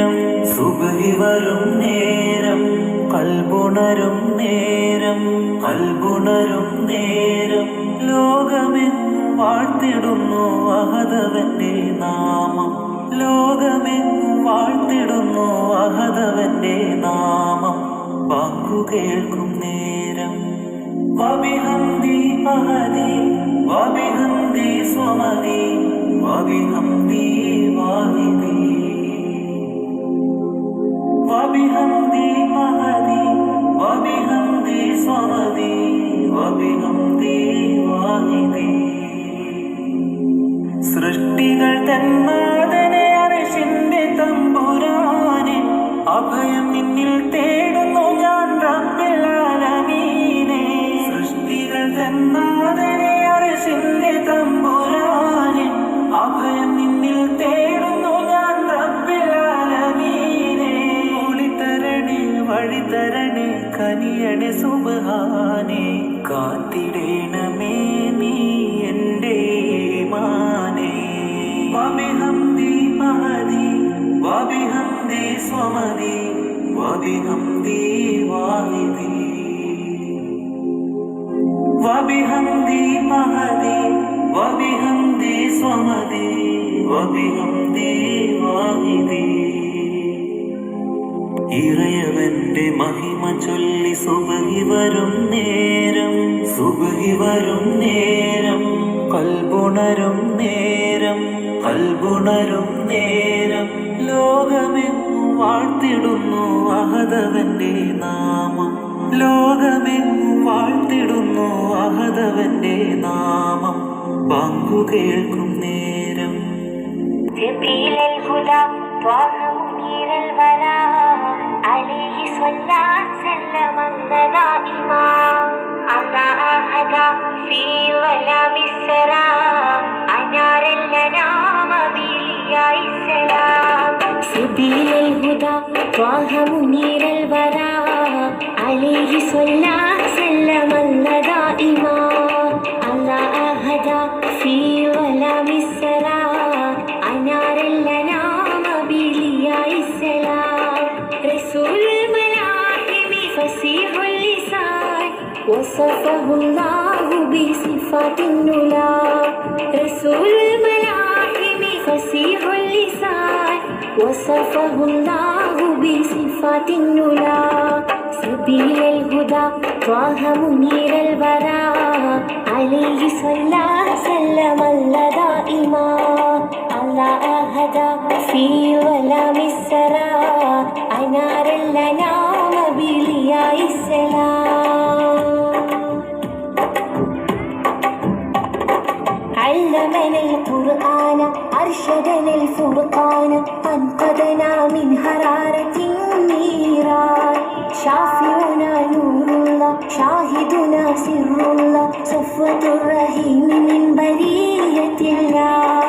നേരം സുബഹി വരും നേരം കൽബുണരും നേരം കൽബുണരും നേരം. ലോകമെന്നു വാഴ്ത്തിടുന്നു അഹദവന്റെ നാമം. ലോകമെന്നു വാഴ്ത്തിടുന്നു അഹദവന്റെ നാമം. വാക്കു കേൾക്കും നേരം. വബിഹംദി അഹദി വബിഹംദി സ്വമതി വബിഹംദി വാഹിദി വബിഹംദി അഹദി വബിഹംദി സ്വമദി വബിഹംദി വാഹിദി സൃഷ്ടികൾ തന്നാദനെ അറിഷിന്റെ തമ്പുരാനെ അഭയം നിന്നിൽ തേടുന്നു ഞാൻ റബ്ബിൽ ആലമീനെ. സൃഷ്ടികൾ തന്നാദനെ ഇറയവന്റെ മഹിമ ചൊല്ലി സുബഹി വരും നേരം സുബഹി വരും നേരം കൽബുണരും നേരം. കൽബുണരും നേരം ലോകമെങ്ങും വാഴ്ത്തിടുന്നു അഹദവന്റെ നാമം ലോകമെങ്ങും വാഴ്ത്തിടുന്നു അഹദവന്റെ നാമം പങ്കു കേൾക്കും നേരം جبريل الهدى طه سبيل الهدى طه منير الورى عليه صلى سلم دائما على هدى في ظلام السرى أنار الأنام بإلياء السلام رسول الملاحم فسيح اللسان وصفه الله بصفات النلا رسول الملاحم فسيح اللسان وصفه الله بصفات النلا. سبيل الهدى طه منير الورى عليه صلى سلم الله دائما على أهدى في ظلام السرى. أنار الأنام بلياء السلام. علمنا القرآن أرشدنا الفرقان أنقذنا من حرارة النيران شافعنا نور الله شاهدنا سر الله صفوة الرحيم من برية الله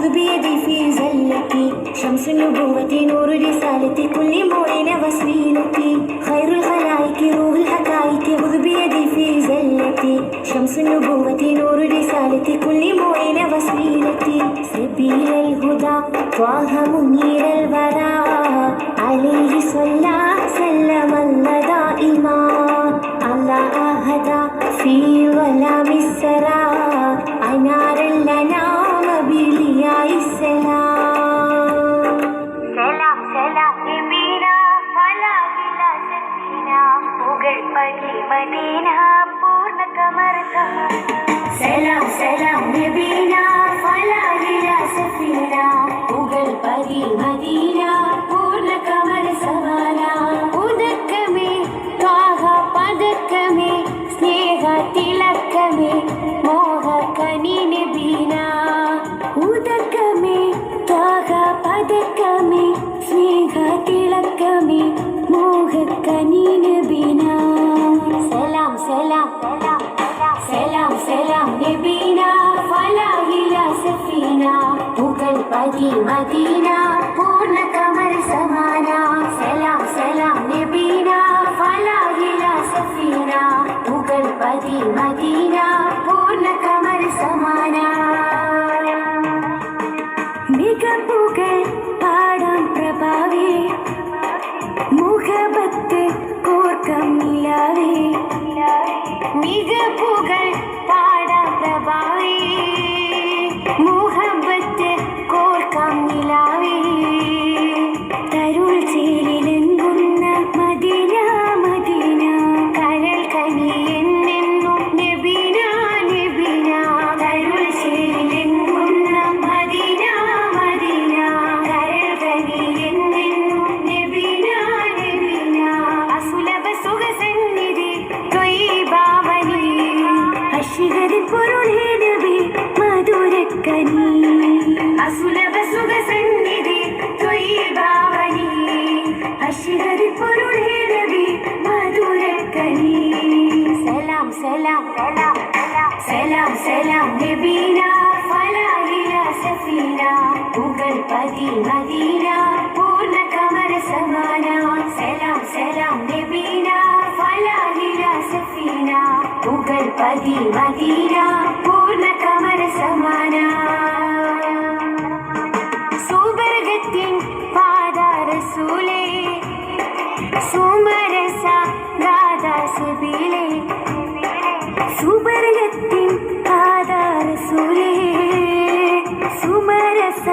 الحقائق خذ بيدي في زلتي شمس النبوة نور رسالة كل معين وسيلتي خير الخلائق روح الحقائق خذ بيدي في زلتي شمس النبوة نور رسالة كل معين وسيلتي سبيل الهدى طه منير الورى عليه صلى سلم الله دائما على أهدى في ظلام السرى സലാം സലാം നബീന ഫലാലില സഫീന പരി മദീന മികപ്പുകൾ മുഖബത്ത് കോർക്കം മികപ്പുകൾ സലാം സലാം. സലാം സലാം. നബീന ഫലാഹില സഫീന. മുഗൾ പതി മദീന. പൂർണ കമര സമാന. സലാം സലാം. നബീന ഫലാഹില സഫീന. മുഗൾ പതി മദീന. പൂർണ കമര സമാന. പാദാരസൂലേ സുമരസ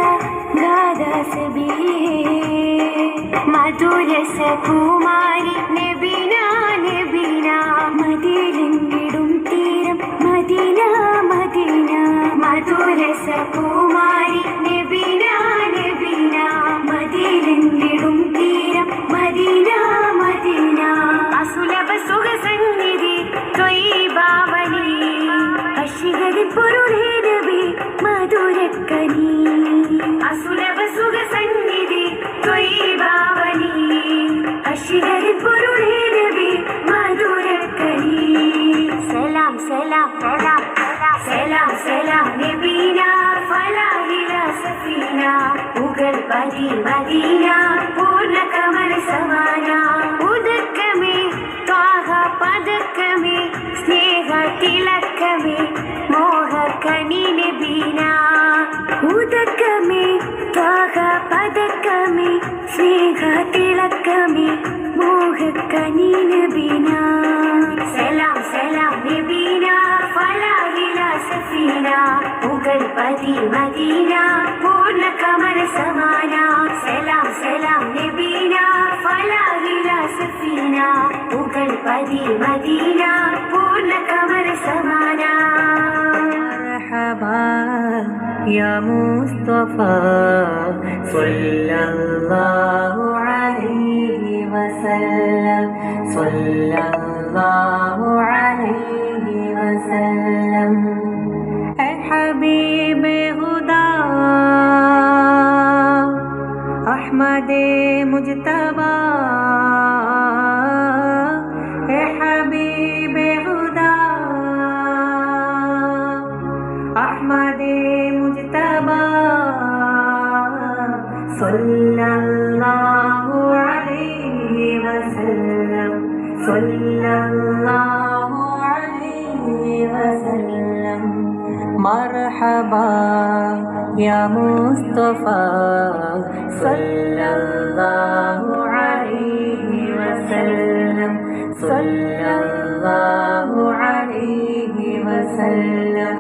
മധുരസ കുമാരി നബിന നബിന മതിലെങ്കിടും തീരം മദീന മദിന മധുരസ കുമാരി ஹரி மதீனா பூர்ண கமல் சவானா உதக்கமே பாக பதக்கமே ஸ்நேக திலக்கமே மோக கணின பீனா உதக்கமே பாக பதக்கமே गणपति मदीना पूर्ण कमर समाना सलाम सलाम नबीना फला हिला सफीना गणपति मदीना पूर्ण कमर समाना مرحبا يا مصطفى صلى الله عليه وسلم صلى الله عليه മുഹമ്മദേ മുജ്തബ ഹബീബേ ഹുദ അഹ്മദേ മുജ്തബ സല്ലല്ലാഹു അലൈഹി വസല്ലം സല്ലല്ലാഹു مرحبا يا مصطفى صلى الله عليه وسلم. صلى الله عليه وسلم.